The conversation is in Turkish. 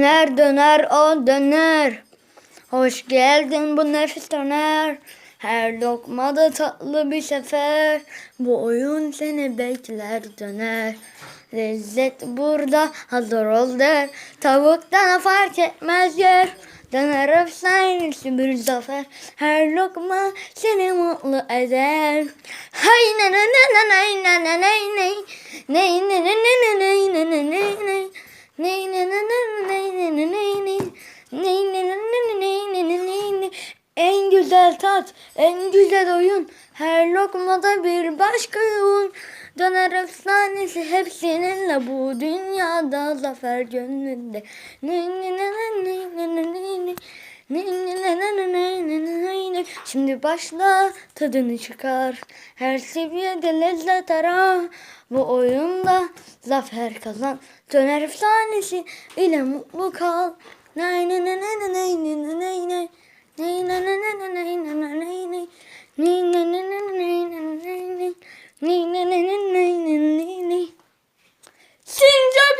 Döner döner o döner. Hoş geldin bu nefis döner. Her lokmada tatlı bir sefer. Bu oyun seni bekler döner. Lezzet burada hazır ol der. Tavuktan fark etmez yer. Döner efsanesi bir zafer. Her lokma seni mutlu eder. Hay ne ne ne ne ne ne ne ne ne. Ne ne ne ne ne En güzel tat, en güzel oyun. Her lokmada bir başka yoğun. Döner efsanesi hep seninle bu dünyada zafer gönlünde. Şimdi başla tadını çıkar. Her seviyede lezzet ara. Bu oyunda zafer kazan. Döner efsanesi ile mutlu kal. Nay nay nay nay nay nay nay